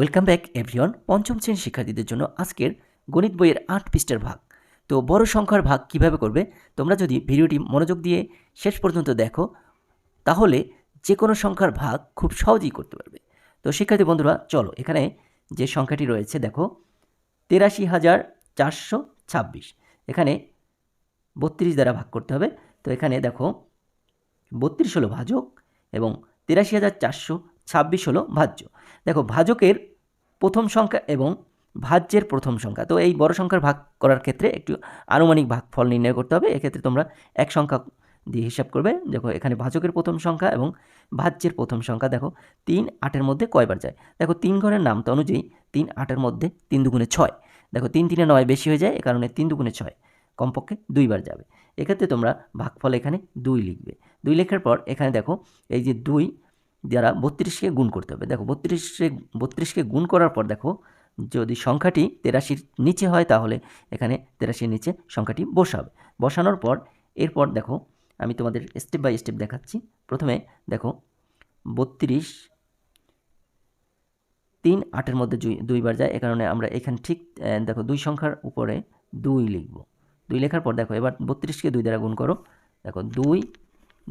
Welcome back everyone পঞ্চম শ্রেণির শিক্ষার্থীদের জন্য আজকের গণিত বইয়ের আট পৃষ্ঠার ভাগ। তো বড় সংখ্যার ভাগ কীভাবে করবে? তোমরা যদি ভিডিওটি মনোযোগ দিয়ে শেষ পর্যন্ত দেখো, তাহলে যে কোনো সংখ্যার ভাগ খুব সহজেই করতে পারবে। তো শিক্ষার্থী বন্ধুরা, চলো এখানে যে সংখ্যাটি রয়েছে, দেখো। তেরাশি হাজার চারশো ছাব্বিশ। এখানে বত্রিশ দ্বারা ভাগ করতে হবে। তো এখানে দেখো, বত্রিশ হলো ভাজক এবং তিরাশি হাজার চারশো ছাব্বিশ হলো ভাজ্য। দেখো, ভাজকের প্রথম সংখ্যা এবং ভাজ্যের প্রথম সংখ্যা। তো এই বড় সংখ্যার ভাগ করার ক্ষেত্রে একটু আনুমানিক ভাগফল নির্ণয় করতে হবে। এক্ষেত্রে তোমরা এক সংখ্যা দিয়ে হিসাব করবে। দেখো, এখানে ভাজকের প্রথম সংখ্যা এবং ভাজ্যের প্রথম সংখ্যা দেখো, তিন আটের মধ্যে কয়বার যায়? দেখো, তিন ঘরের নামতা অনুযায়ী তিন আটের মধ্যে তিন দুগুণে ছয়। দেখো, তিন তিনে নয় বেশি হয়ে যায়, এ কারণে তিন দুগুণে ছয়। কমপক্ষে দুইবার যাবে। এক্ষেত্রে তোমরা ভাগফল এখানে দুই লিখবে। দুই লেখার পর এখানে দেখো, এই যে দুই দ্বারা বত্রিশকে গুণ করতে হবে। দেখো বত্রিশে বত্রিশকে গুণ করার পর দেখো, যদি সংখ্যাটি তেরাশির নিচে হয়, তাহলে এখানে তেরাশির নিচে সংখ্যাটি বসাবে। বসানোর পর, এরপর দেখো, আমি তোমাদের স্টেপ বাই স্টেপ দেখাচ্ছি। প্রথমে দেখো, বত্রিশ তিন আটের মধ্যে দুই- দুইবার যায়, এ কারণে আমরা এখানে ঠিক দেখো, দুই সংখ্যার উপরে দুই লিখব। দুই লেখার পর দেখো, এবার বত্রিশকে দুই দ্বারা গুণ করো। দেখো, দুই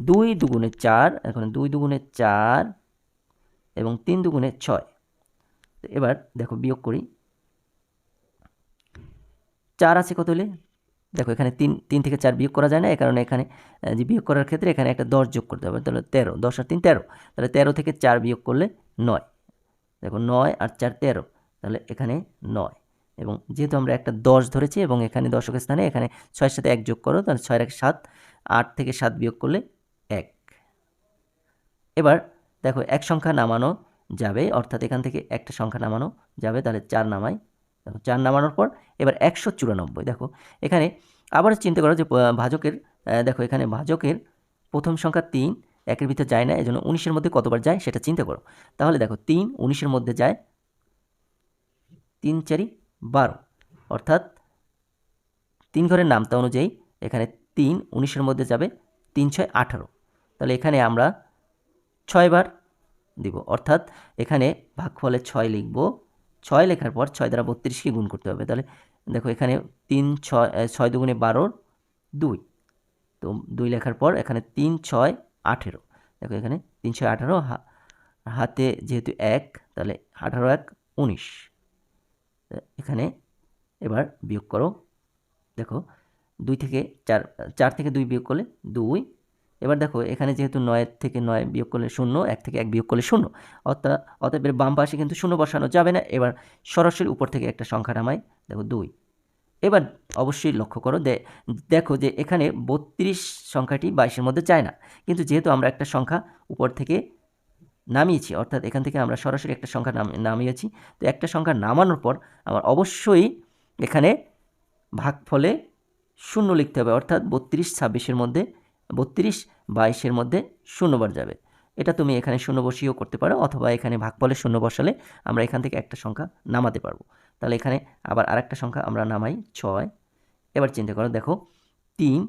দুই দুগুণে চার, এখন দুই দুগুণে চার এবং তিন দুগুণে ছয়। এবার দেখো বিয়োগ করি। চার আছে কত হলে? দেখো এখানে তিন তিন থেকে চার বিয়োগ করা যায় না, এ কারণে এখানে যে বিয়োগ করার ক্ষেত্রে এখানে একটা দশ যোগ করতে হবে। তাহলে তেরো, দশ আর তিন তেরো। তাহলে তেরো থেকে চার বিয়োগ করলে নয়। দেখো নয় আর চার তেরো, তাহলে এখানে নয়। এবং যেহেতু আমরা একটা দশ ধরেছি এবং এখানে দশকের স্থানে এখানে ছয়ের সাথে এক যোগ করো, তাহলে ছয়ের এক সাত, আট থেকে সাত বিয়োগ করলে এবার দেখো এক সংখ্যা নামানো যাবে, অর্থাৎ এখান থেকে একটা সংখ্যা নামানো যাবে, তাহলে চার নামাই। দেখো চার নামানোর পর এবার একশো চুরানব্বই, দেখো এখানে আবার চিন্তা করো যে ভাজকের দেখো এখানে ভাজকের প্রথম সংখ্যা তিন, একের ভিতর যায় না, এজন্য উনিশের মধ্যে কতবার যায় সেটা চিন্তা করো। তাহলে দেখো তিন উনিশের মধ্যে যায় তিন চারি বারো, অর্থাৎ তিন ঘরের নামতা অনুযায়ী এখানে তিন উনিশের মধ্যে যাবে তিন ছয় আঠারো। তাহলে এখানে আমরা ছয়বার দিব। অর্থাৎ এখানে ভাগফলে ছয় লিখব। ছয় লেখার পর ছয় দ্বারা বত্রিশকে গুণ করতে হবে। তাহলে দেখো এখানে তিন, ছয় ছয় দুগুণে বারোর দুই। তো দুই লেখার পর এখানে তিন, ছয়, আঠেরো। দেখো এখানে তিন, ছয়, আঠারো হাতে যেহেতু এক, তাহলে আঠারো, এক, উনিশ। এখানে এবার বিয়োগ করো। দেখো দুই থেকে চার চার থেকে দুই বিয়োগ করলে দুই এবার দেখো, এখানে যেহেতু নয়ের থেকে নয় বিয়োগ করলে শূন্য, এক থেকে এক বিয়োগ করলে শূন্য, অর্থাৎ, অতএব বাম পাশে কিন্তু শূন্য বসানো যাবে না। এবার সরাসরি উপর থেকে একটা সংখ্যা নামাই, দেখো দুই। এবার অবশ্যই লক্ষ্য করো দেখো যে এখানে বত্রিশ সংখ্যাটি বাইশের মধ্যে যায় না। কিন্তু যেহেতু আমরা একটা সংখ্যা উপর থেকে নামিয়েছি, অর্থাৎ এখান থেকে আমরা সরাসরি একটা সংখ্যা নাম, নামিয়েছি, তো একটা সংখ্যা নামানোর পর আমার অবশ্যই এখানে ভাগফলে শূন্য লিখতে হবে, অর্থাৎ বত্রিশ ছাব্বিশের মধ্যে বত্রিশ, বাইশের মধ্যে শূন্যবার যাবে। এটা তুমি এখানে শূন্য বসিয়েও করতে পারো অথবা এখানে ভাগফলে শূন্য বসালে আমরা এখান থেকে একটা সংখ্যা নামাতে পারব। তাহলে এখানে আবার আরেকটা সংখ্যা আমরা নামাই ছয়। এবার চিন্তা করো, দেখো তিন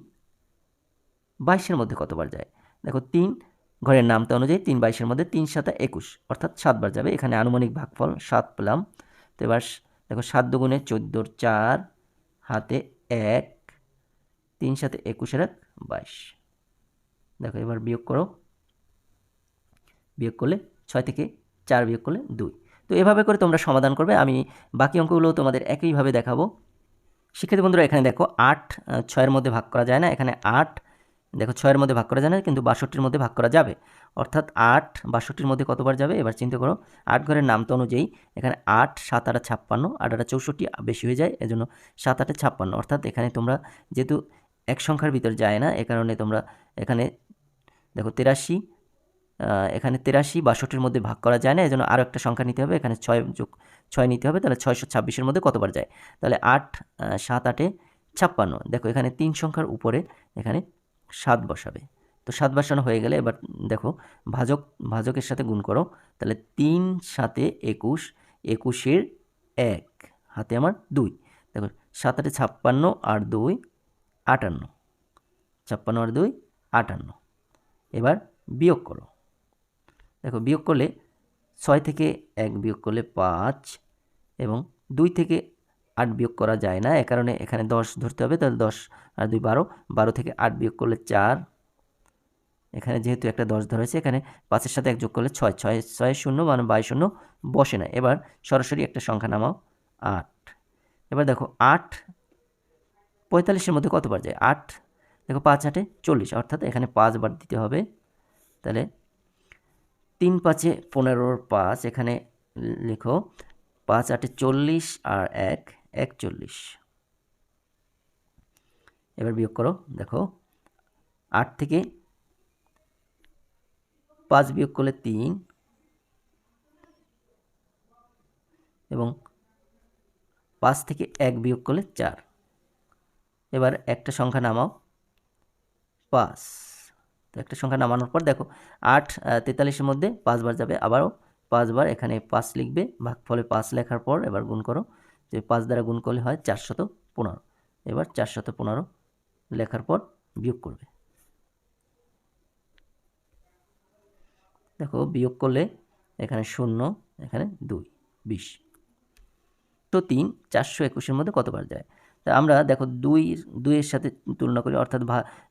বাইশের মধ্যে কতবার যায়? দেখো তিন ঘরের নামতা অনুযায়ী তিন বাইশের মধ্যে তিন সাতা একুশ, অর্থাৎ সাতবার যাবে। এখানে আনুমানিক ভাগফল সাত পেলাম। তো এবার দেখো সাত দুগুণে চোদ্দোর চার, হাতে এক, তিন সাথে একুশের এক, বাইশ। দেখো এবার বিয়োগ করো। বিয়োগ করলে ছয় থেকে চার বিয়োগ করলে দুই। তো এভাবে করে তোমরা সমাধান করবে। আমি বাকি অঙ্কগুলো তোমাদের একইভাবে দেখাবো। শিক্ষার্থী বন্ধুরা, এখানে দেখো আট ছয়ের মধ্যে ভাগ করা যায় না। এখানে আট, দেখো ছয়ের মধ্যে ভাগ করা যায় না, কিন্তু বাষট্টির মধ্যে ভাগ করা যাবে। অর্থাৎ আট, বাষট্টির মধ্যে কতবার যাবে? এবার চিন্তা করো, আট ঘরের নামতা অনুযায়ী এখানে আট, সাত, আটা ছাপ্পান্ন, আট, আটা চৌষট্টি বেশি হয়ে যায়। এজন্য সাত আটে, ছাপ্পান্ন। অর্থাৎ এখানে তোমরা যেহেতু এক সংখ্যার ভিতর যায় না, এ কারণে তোমরা এখানে দেখো তেরাশি এখানে তেরাশি বাষট্টির মধ্যে ভাগ করা যায় না, এজন্য আরও একটা সংখ্যা নিতে হবে, এখানে ছয় যোগ ছয় নিতে হবে, তাহলে ছয়শো ছাব্বিশের মধ্যে কতবার যায়? তাহলে আট সাত, আটে ছাপ্পান্ন, দেখো এখানে তিন সংখ্যার উপরে এখানে সাত বসাবে, তো সাত বসানো হয়ে গেলে এবার দেখো ভাজক, ভাজকের সাথে গুণ করো, তাহলে তিন সাতে একুশ, একুশের এক, হাতে আমার দুই, দেখো সাত আটে ছাপ্পান্ন আর দুই আটান্ন, ছাপ্পান্ন আর দুই আটান্ন এবার বিয়োগ করো। দেখো, বিয়োগ করলে ছয় থেকে এক বিয়োগ করলে পাঁচ এবং দুই থেকে আট বিয়োগ করা যায় না। এ কারণে এখানে দশ ধরতে হবে, তাহলে দশ আর দুই বারো। বারো থেকে আট বিয়োগ করলে চার। এখানে যেহেতু একটা দশ ধরেছে এখানে পাঁচের সাথে এক যোগ করলে ছয়। ছয় ছয় শূন্য মানে বাইশ শূন্য বসে না। এবার সরাসরি একটা সংখ্যা নামাও, আট। এবার দেখো, আট পঁয়তাল্লিশের মধ্যে কতবার যায়? আট দেখো পাঁচ আটে চল্লিশ, অর্থাৎ এখানে পাঁচবার দিতে হবে। তাহলে তিন পাঁচে পনেরোর পাঁচ, এখানে লেখো পাঁচ আটে চল্লিশ আর এক একচল্লিশ এবার বিয়োগ করো, দেখো আট থেকে পাঁচ বিয়োগ করলে তিন এবং পাঁচ থেকে এক বিয়োগ করলে চার। এবার একটা সংখ্যা নামাও পাঁচ তো একটা সংখ্যা নামানোর পর দেখো, আট তেতাল্লিশের মধ্যে পাঁচবার যাবে, আবারও পাঁচবার এখানে পাঁচ লিখবে, ভাগফলে পাঁচ লেখার পর এবার গুণ করো, যে পাঁচ দ্বারা গুণ করলে হয় চারশত পনেরো এবার চারশত পনেরো লেখার পর বিয়োগ করবে। দেখো, বিয়োগ করলে এখানে শূন্য, এখানে দুই, বিশ। তো তিন, চারশো একুশের মধ্যে কতবার যায়? আমরা দেখো দুই, দুইয়ের সাথে তুলনা করি, অর্থাৎ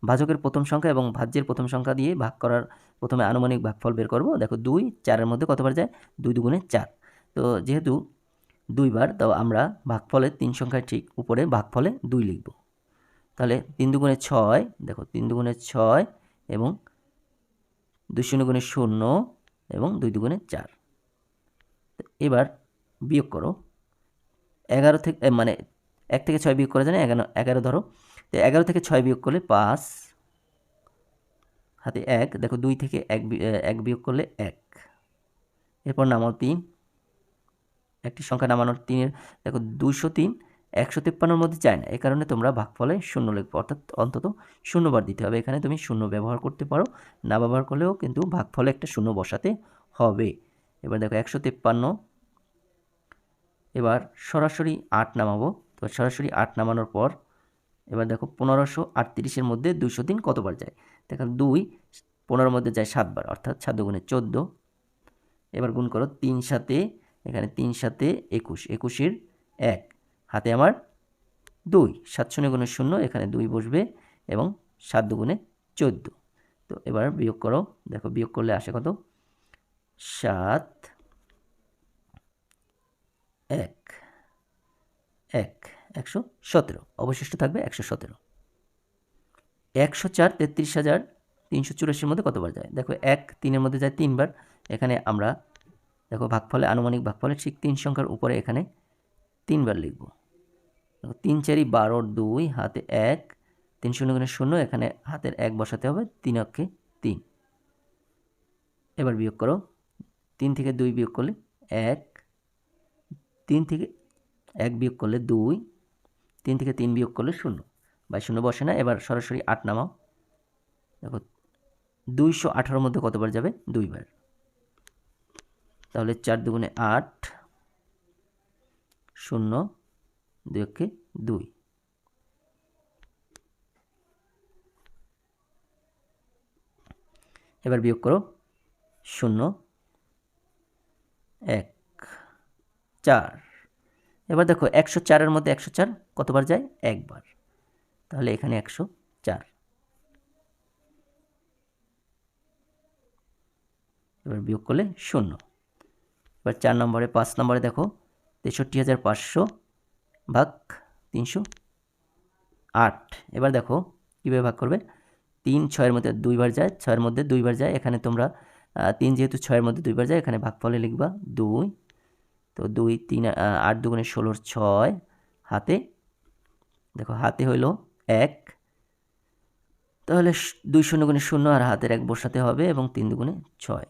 ভাজকের প্রথম সংখ্যা এবং ভাজ্যের প্রথম সংখ্যা দিয়ে ভাগ করার প্রথমে আনুমানিক ভাগফল বের করব। দেখো দুই, চারের মধ্যে কতবার যায়? দুই দুগুণে চার। তো যেহেতু দুইবার, তো আমরা ভাগফলের তিন সংখ্যায় ঠিক উপরে ভাগফলে দুই লিখব। তাহলে তিন দুগুণে ছয়, দেখো তিন দুগুণে ছয় এবং দুই শূন্য গুণে শূন্য এবং দুই দুগুণে চার। এবার বিয়োগ করো। এগারো থেকে মানে এক থেকে ছয় বিয়োগ করা যায় না এগারো এগারো ধরো। তো এগারো থেকে ছয় বিয়োগ করলে পাঁচ, হাতে এক, দেখো দুই থেকে এক এক বিয়োগ করলে এক। এরপর নামাও তিন। একটি সংখ্যা নামানোর তিনের, দেখো দুশো তিন, একশো তিপ্পান্নর মধ্যে চায় না এই কারণে তোমরা ভাগফলে শূন্য লিখবে, অর্থাৎ অন্তত শূন্যবার দিতে হবে। এখানে তুমি শূন্য ব্যবহার করতে পারো, না ব্যবহার করলেও কিন্তু ভাগফলে একটা শূন্য বসাতে হবে। এবার দেখো একশো তিপ্পান্ন, এবার সরাসরি আট নামাবো। তো সরাসরি আট নামানোর পর, এবার দেখো পনেরোশো আটত্রিশের মধ্যে দুইশো দিন কতবার যায়? দেখো দুই, পনেরোর মধ্যে যায় সাতবার, অর্থাৎ সাত গুণে চোদ্দ। এবার গুণ করো তিন সাথে এখানে তিন সাথে একুশ, একুশের এক। হাতে আমার দুই, সাত শূন্য গুণে শূন্য, এখানে দুই বসবে এবং সাত দুগুণে চোদ্দ। তো এবার বিয়োগ করো, দেখো বিয়োগ করলে আসে কত? সাত, এক। এক, একশো সতেরো। অবশিষ্ট থাকবে একশো সতেরো। একশো চার, তেত্রিশ হাজার তিনশো চুরাশির মধ্যে কতবার যায়? দেখো এক তিনের মধ্যে যায় তিনবার। এখানে আমরা দেখো ভাগফলে, আনুমানিক ভাগফলে ঠিক তিন সংখ্যার উপরে এখানে তিনবার লিখব। দেখো তিন চারি বারোর দুই, হাতে এক, তিন শূন্য গুণে শূন্য, এখানে হাতের এক বসাতে হবে, তিন অক্ষে তিন। এবার বিয়োগ করো। তিন থেকে দুই বিয়োগ করলে এক, তিন থেকে এক বিয়োগ করলে দুই, তিন থেকে তিন বিয়োগ করলে শূন্য। বাই শূন্য বসে না? এবার সরাসরি আট নামাও। দেখো, দুইশো আঠারোর মধ্যে কতবার যাবে? দুইবার। তাহলে চার দুগুণে আট, শূন্য, দুই অক্ষে দুই। এবার বিয়োগ করো। শূন্য, এক, চার। এবার দেখো একশো চারের মধ্যে একশো চার কতবার যায়? একবার। তাহলে এখানে একশো চার। এবার বিয়োগ করলে শূন্য। এবার চার নম্বরে, পাঁচ নম্বরে দেখো তেষট্টি হাজার পাঁচশো ভাগ তিনশো আট। এবার দেখো কীভাবে ভাগ করবে? তিন ছয়ের মধ্যে দুইবার যায়, ছয়ের মধ্যে দুইবার যায়। এখানে তোমরা তিন যেহেতু ছয়ের মধ্যে দুইবার যায়, এখানে ভাগফলে লিখবা দুই তো দুই, তিন আট দুগুণে ষোলোর ছয় হাতে, দেখো হাতে হইল এক। তাহলে দুই শূন্য গুণে শূন্য আর হাতের এক বসাতে হবে এবং তিন দুগুণে ছয়।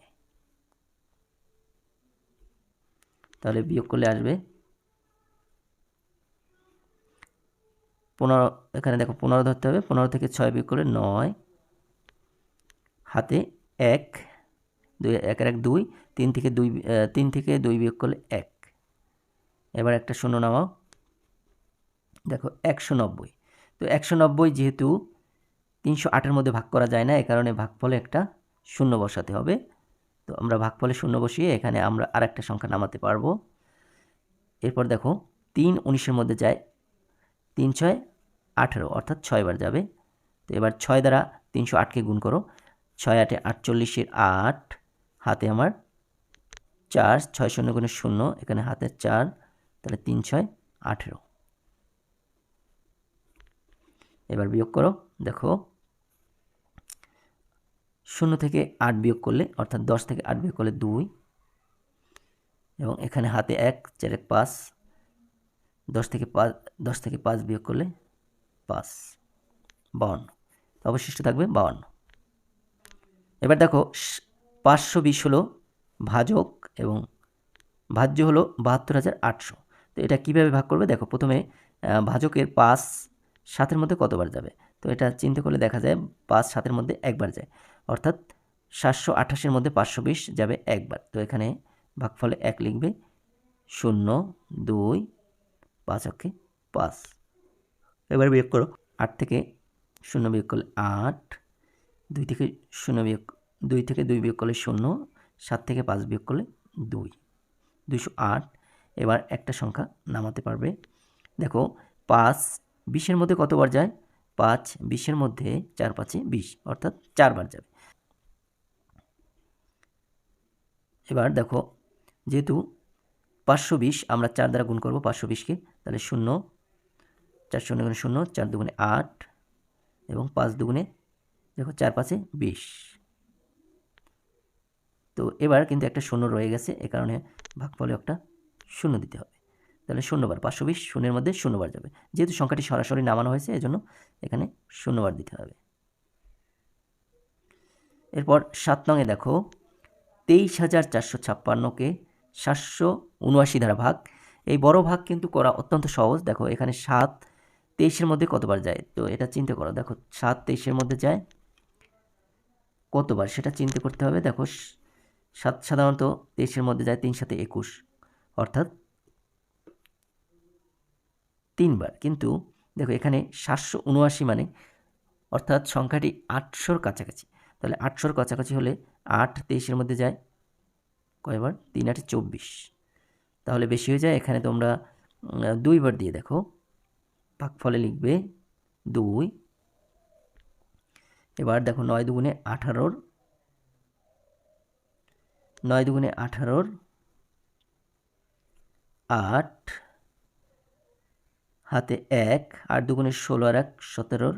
তাহলে বিয়োগ করলে আসবে পনেরো, এখানে দেখো পনেরো ধরতে হবে, পনেরো থেকে ছয় বিয়োগ করলে নয়। হাতে এক, দুই, একের এক দুই, তিন থেকে দুই তিন থেকে দুই বিয়োগ করলে এক। এবার একটা শূন্য নামাও। দেখো, একশো নব্বই। তো একশো নব্বই যেহেতু তিনশো আটের মধ্যে ভাগ করা যায় না, এ কারণে ভাগফলে একটা শূন্য বসাতে হবে। তো আমরা ভাগফলে শূন্য বসিয়ে এখানে আমরা আর একটা সংখ্যা নামাতে পারব। এরপর দেখো, তিন উনিশের মধ্যে যায়, তিন ছয় আঠেরো, অর্থাৎ ছয়বার যাবে। তো এবার ছয় দ্বারা তিনশো আটকে গুণ করো, ছয় আটে আটচল্লিশের আট, হাতে আমার চার, ছয় শূন্য গুণে শূন্য, এখানে হাতে চার তাহলে তিন ছয় আঠেরো। এবার বিয়োগ করো, দেখো, শূন্য থেকে আট বিয়োগ করলে, অর্থাৎ দশ থেকে আট বিয়োগ করলে দুই, এবং এখানে হাতে এক, চার পাঁচ, দশ থেকে পাঁচ, দশ থেকে পাঁচ বিয়োগ করলে পাঁচ, বাউন্ন অবশিষ্ট থাকবে বাউন্ন। এবার দেখো পাঁচশো বিশ হলো ভাজক এবং ভাজ্য হলো বাহাত্তর হাজার আটশো। এটা কীভাবে ভাগ করবে? দেখো প্রথমে ভাজকের পাঁচ সাতের মধ্যে কতবার যাবে? তো এটা চিন্তা করলে দেখা যায় পাঁচ সাতের মধ্যে একবার যায়। অর্থাৎ সাতশো আঠাশের মধ্যে পাঁচশো বিশ যাবে একবার। তো এখানে ভাগফলে এক লিখবে শূন্য দুই পাঁচ অক্ষে পাঁচ। এবার বিয়োগ করো। আট থেকে শূন্য বিয়োগ করলে আট দুই থেকে শূন্য বিয়োগ দুই থেকে দুই বিয়োগ করলে শূন্য সাত থেকে পাঁচ বিয়োগ করলে দুই। দুইশো আট এবার একটা সংখ্যা নামাতে পারবে। দেখো, পাঁচ বিশের মধ্যে কতবার যায়? পাঁচ বিশের মধ্যে চার পাঁচে বিশ, অর্থাৎ চারবার যাবে। এবার দেখো, যেহেতু পাঁচশো বিশ আমরা চার দ্বারা গুণ করব পাঁচশো বিশকে তাহলে শূন্য, চার শূন্য গুণে শূন্য, চার দুগুণে আট, এবং পাঁচ দুগুণে দেখো চার পাঁচে বিশ। তো এবার কিন্তু একটা শূন্য রয়ে গেছে, এ কারণে ভাগফলে একটা শূন্য দিতে হবে। তাহলে শূন্যবার, পাঁচশো বিশ শূন্যের মধ্যে শূন্যবার যাবে। যেহেতু সংখ্যাটি সরাসরি নামানো হয়েছে, এজন্য এখানে শূন্যবার দিতে হবে। এরপর সাত নঙে দেখো, তেইশ হাজার চারশো ছাপ্পান্নকে সাতশো উনআশি ধারা ভাগ। এই বড় ভাগ কিন্তু করা অত্যন্ত সহজ। দেখো, এখানে সাত তেইশের মধ্যে কতবার যায়? তো এটা চিন্তা করো। দেখো, সাত তেইশের মধ্যে যায় কতবার? সেটা চিন্তা করতে হবে। দেখো, সাত সাধারণত তেইশের মধ্যে যায় তিন সাথে একুশ। অর্থাৎ তিনবার। কিন্তু দেখো এখানে সাতশো উনআশি মানে অর্থাৎ সংখ্যাটি আটশোর কাছাকাছি। তাহলে আটশোর কাছাকাছি হলে আট তেইশের মধ্যে যায় কয়বার? তিন আটে চব্বিশ। তাহলে বেশি হয়ে যায়। এখানে তোমরা দুইবার দিয়ে দেখো। ফলে লিখবে দুই। এবার দেখো নয় দুগুণে আঠারোর, নয় দুগুণে আঠারোর আট, হাতে এক, আট দুগুণে ষোলো আর এক, সতেরোর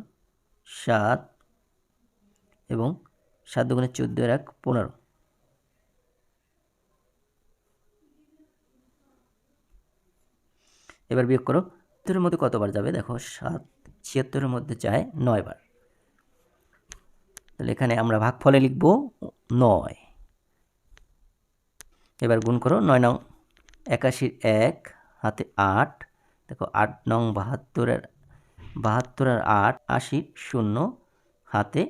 সাত এবং সাত দুগুণে চোদ্দ আর এক, পনেরো। এবার বিয়োগ করো ছিয়াত্তরের মধ্যে কতবার যাবে? দেখো, সাত, ছিয়াত্তরের মধ্যে চায় নয় বার তাহলে এখানে আমরা ভাগফলে লিখব নয়। এবার গুণ করো, নয় নং একাশির এক, হাতে আট, দেখো আট নং বাহাত্তরের বাহাত্তর আর আট, আশির শূন্য, হাতে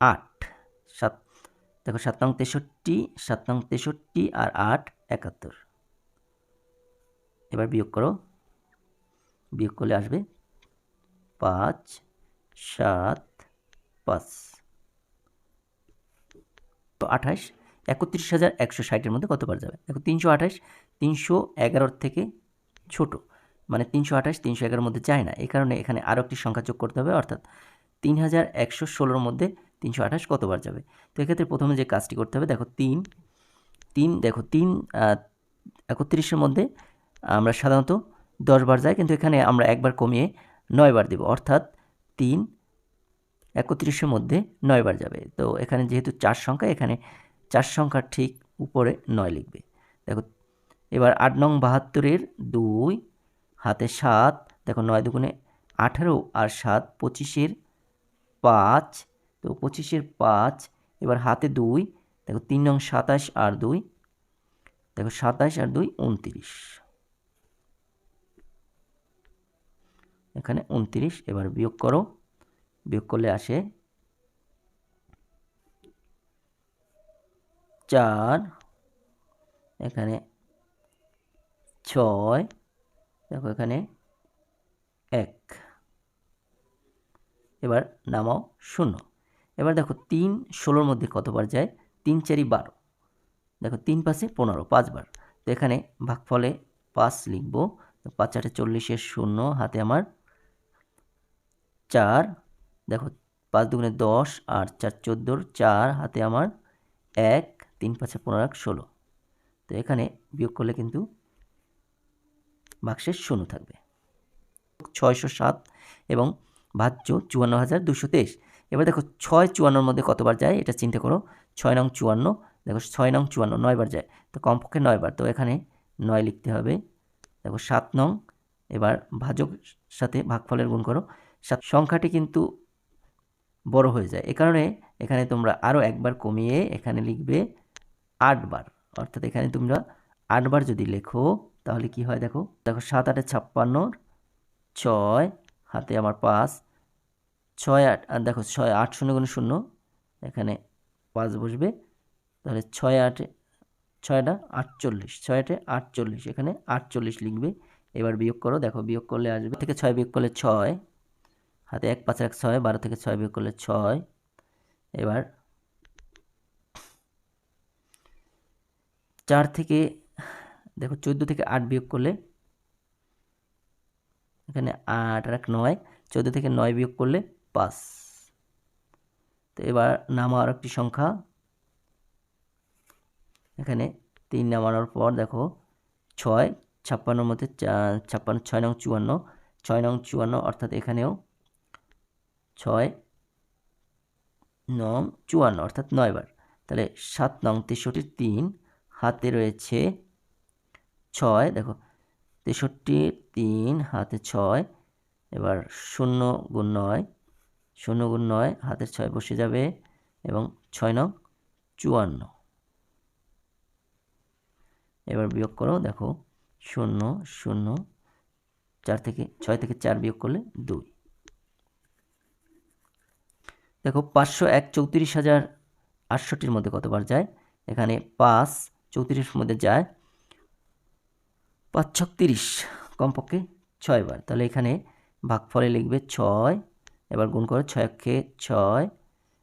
আট। সাত, দেখো সাত নং তেষট্টি, সাত নং তেষট্টি আর আট একাত্তর। এবার বিয়োগ করো। বিয়োগ করলে আসবে পাঁচ, সাত, পাঁচ। তো আঠাশ, একত্রিশ হাজার একশো ষাটের মধ্যে কতবার যাবে? দেখো তিনশো আঠাশ তিনশো এগারোর থেকে ছোট। মানে তিনশো আঠাশ, তিনশো এগারোর মধ্যে যায় না। এই কারণে এখানে আরও একটি সংখ্যা যোগ করতে হবে, অর্থাৎ তিন হাজার একশো ষোলোর মধ্যে তিনশো আঠাশ কতবার যাবে? তো এক্ষেত্রে প্রথমে যে কাজটি করতে হবে, দেখো তিন তিন, দেখো তিন একত্রিশের মধ্যে আমরা সাধারণত দশবার যাই, কিন্তু এখানে আমরা একবার কমিয়ে নয়বার দেব, অর্থাৎ তিন একত্রিশের মধ্যে নয়বার যাবে। তো এখানে যেহেতু চার সংখ্যা, এখানে চার সংখ্যার ঠিক উপরে নয় লিখবে। দেখো এবার আট নং বাহাত্তরের দুই, হাতে সাত, দেখো নয় দুগুণে আঠেরো আর সাত পঁচিশের পাঁচ, তো পঁচিশের পাঁচ, এবার হাতে দুই, দেখো তিন নং সাতাশ আর দুই, দেখো সাতাশ আর দুই উনত্রিশ। এখানে উনত্রিশ, এবার বিয়োগ করো, বিয়োগ করলে আসে চার, এখানে ছয়, দেখো এখানে এক। এবার নামাও শূন্য। এবার দেখো তিন ষোলোর মধ্যে কতবার যায়? তিন চারি বারো। দেখো তিন পাশে পনেরো, পাঁচবার। তো এখানে ভাগফলে পাঁচ লিখব। পাঁচ আটে চল্লিশের শূন্য, হাতে আমার চার। দেখো পাঁচ দুগুণে দশ আর চার চোদ্দোর চার, হাতে আমার এক, তিন পাঁচে পনেরো, এক ষোলো। তো এখানে বিয়োগ করলে কিন্তু বাক্সের শূন্য থাকবে। ছয়শো সাত এবং ভাজ্য চুয়ান্ন হাজার দুশো তেইশ। এবার দেখো ছয় চুয়ান্নর মধ্যে কতবার যায় এটা চিন্তা করো। ছয় নং চুয়ান্ন, দেখো ছয় নং চুয়ান্ন, নয়বার যায়। তো কমপক্ষে নয়বার। তো এখানে নয় লিখতে হবে। দেখো সাত নং, এবার ভাজক সাথে ভাগফলের গুণ করো। সাত, সংখ্যাটি কিন্তু বড় হয়ে যায়। এ কারণে এখানে তোমরা আরও একবার কমিয়ে এখানে লিখবে আটবার। অর্থাৎ এখানে তোমরা আটবার যদি লেখো তাহলে কি হয় দেখো? দেখো, সাত আটে ছাপ্পান্নর ছয়, হাতে আমার পাঁচ, ছয় আট, আর দেখো, ছয় আট শূন্য গুণ শূন্য, এখানে পাঁচ বসবে। তাহলে ছয় আটে ছয়টা আটচল্লিশ, ছয় আটে আটচল্লিশ, এখানে আটচল্লিশ লিখবে। এবার বিয়োগ করো, দেখো, বিয়োগ করলে আসবে। থেকে ছয় বিয়োগ করলে ছয়, হাতে এক পাঁচ এক ছয়, বারো থেকে ছয় বিয়োগ করলে ছয়। এবার চার থেকে দেখো চোদ্দ থেকে আট বিয়োগ করলে এখানে আট আর এক নয়, চোদ্দ থেকে নয় বিয়োগ করলে পাঁচ। তো এবার নামা আর একটি সংখ্যা। এখানে তিন নামানোর পর দেখো ছয় ছাপ্পান্নর মধ্যে ছাপ্পান্ন, ছয় নং চুয়ান্ন, ছয় নং চুয়ান্ন অর্থাৎ এখানেও ছয় নং চুয়ান্ন অর্থাৎ নয়বার। তাহলে সাত নং তেষট্টি তিন, হাতে রয়েছে ছয়, দেখো, তেষট্টি, তিন, হাতে ছয়, এবার শূন্য গুণ নয়, শূন্য গুণ নয় হাতের ছয় বসে যাবে, এবং ছয় নং চুয়ান্ন। এবার বিয়োগ করো, দেখো, শূন্য শূন্য, চার থেকে, ছয় থেকে চার বিয়োগ করলে দুই। দেখো, পাঁচশো এক চৌত্রিশ হাজার আটষট্টির মধ্যে কতবার যায়? এখানে পাঁচ চৌত্রিশের মধ্যে যায় পাঁচ ছত্রিশ কমপক্ষে ছয়বার। তাহলে এখানে ভাগফলে লিখবে ছয়, এবার গুণ করো ছয় ছয়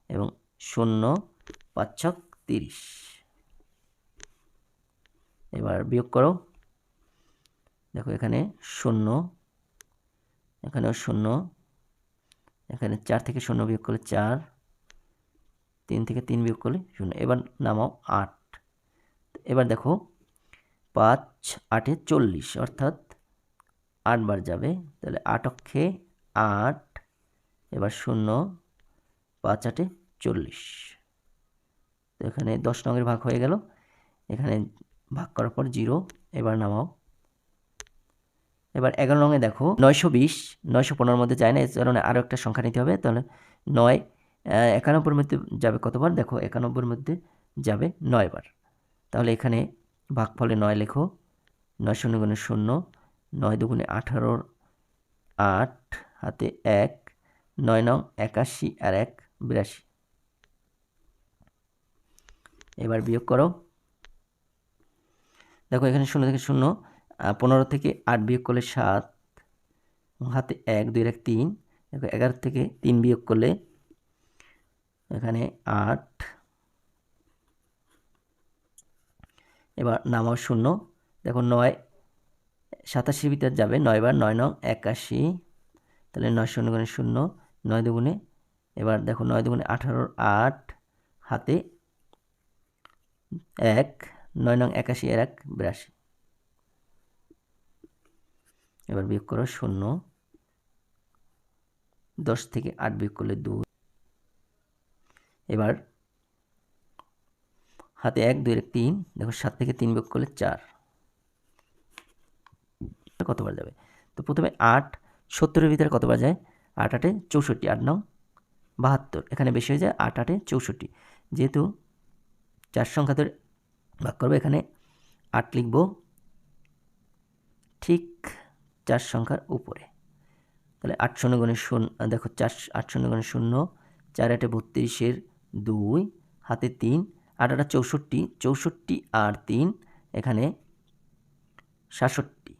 এবং শূন্য পাঁচ ছক তিরিশ। এবার বিয়োগ করো। দেখো এখানে শূন্য, এখানেও শূন্য, এখানে চার থেকে শূন্য বিয়োগ করলে চার, তিন থেকে তিন বিয়োগ করলে শূন্য। এবার নামাও আট। এবার দেখো পাঁচ, আটে চল্লিশ, অর্থাৎ আটবার যাবে। তাহলে আট অক্ষে আট, এবার শূন্য, পাঁচ আটে চল্লিশ। তো এখানে দশ নঙের ভাগ হয়ে গেল। এখানে ভাগ করার পর জিরো, এবার নামাও। এবার এগারো রঙে দেখো, নয়শো বিশ, নয়শো পনেরোর মধ্যে যায় না এ কারণে আরও একটা সংখ্যা নিতে হবে। তাহলে নয় একানব্বইয়ের মধ্যে যাবে কতবার? দেখো, একানব্বইয়ের মধ্যে যাবে নয়বার। তাহলে এখানে ভাগফলে নয় লেখো, নয় শূন্য গুণে শূন্য, নয় দুগুণে আঠারোর আট, হাতে এক, নয় নং একাশি আর এক, বিরাশি। এবার বিয়োগ করো। দেখো এখানে শূন্য থেকে শূন্য পনেরো থেকে আট বিয়োগ করলে সাত হাতে এক, দুই এক তিন। দেখো এগারো থেকে তিন বিয়োগ করলে এখানে আট এবার নামাও শূন্য। দেখো নয় সাতাশি ভিতর যাবে। নয় নয়বার নয় নং একাশি। তাহলে নয় শূন্য গুণে শূন্য, নয় দুগুণে, এবার দেখো নয় দুগুণে আঠারোর আট, হাতে এক, নয় নং একাশি, এর এক, বিরাশি। এবার বিয়োগ করো শূন্য। দশ থেকে আট বিয়োগ করলে দুই। এবার হাতে এক, দুই তিন, দেখো সাত থেকে তিন বিয়োগ করলে চার। কতবার যাবে? তো প্রথমে আট, সত্তরের ভিতরে কতবার যায়? আট আটে চৌষট্টি, আট নং বাহাত্তর। এখানে বেশি হয়ে যায় আট আটে চৌষট্টি। যেহেতু চার সংখ্যা ধরে ভাগ করব, এখানে আট লিখব ঠিক চার সংখ্যার উপরে। তাহলে আট শূন্য গুণে শূন্য, দেখো চার, আট শূন্য গুণে শূন্য, চার আটে বত্রিশের দুই, হাতে তিন আট আটা চৌষট্টি চৌষট্টি আর তিন, এখানে সাতষট্টি।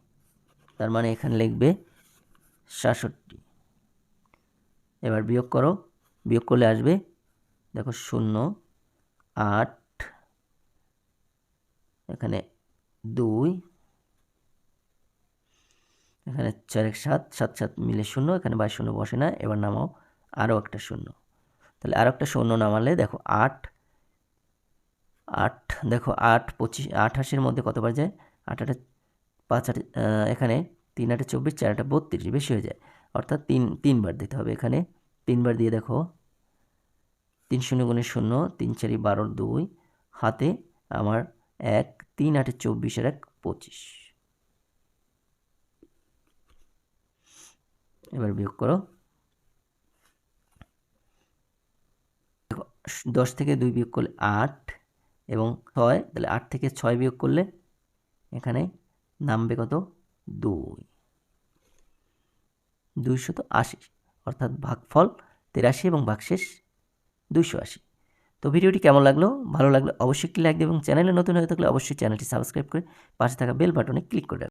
তার মানে এখানে লিখবে সাতষট্টি। এবার বিয়োগ করো, বিয়োগ করলে আসবে, দেখো শূন্য, আট, এখানে দুই, এখানে চার এক সাত সাত সাত মিলে শূন্য, এখানে বাইশ শূন্য বসে না, এবার নামাও আরও একটা শূন্য। তাহলে আরও একটা শূন্য নামালে দেখো আট আট, দেখো আট, পঁচিশ, আঠাশের মধ্যে কতবার যায়? আট, আটে পাঁচ, আটে এখানে তিন, আটে চব্বিশ, চার, আটে বত্রিশ, বেশি হয়ে যায়। অর্থাৎ তিন, তিনবার দিতে হবে এখানে। তিনবার দিয়ে দেখো, তিন শূন্য গুণে শূন্য, তিন চারি বারোর দুই, হাতে আমার এক, তিন, আটে চব্বিশের এক, পঁচিশ। এবার বিয়োগ করো। দশ থেকে দুই বিয়োগ করলে আট এবং ছয় তাহলে আট থেকে ছয় বিয়োগ করলে এখানে নামবে কত? দুই। দুইশত আশি, অর্থাৎ ভাগফল তেরাশি এবং ভাগশেষ দুইশো আশি। তো ভিডিওটি কেমন লাগল? ভালো লাগলে অবশ্যই একটি লাইক দেবে এবং চ্যানেলে নতুন হয়ে থাকলে অবশ্যই চ্যানেলটি সাবস্ক্রাইব করে পাশে থাকা বেল বাটনে ক্লিক করে।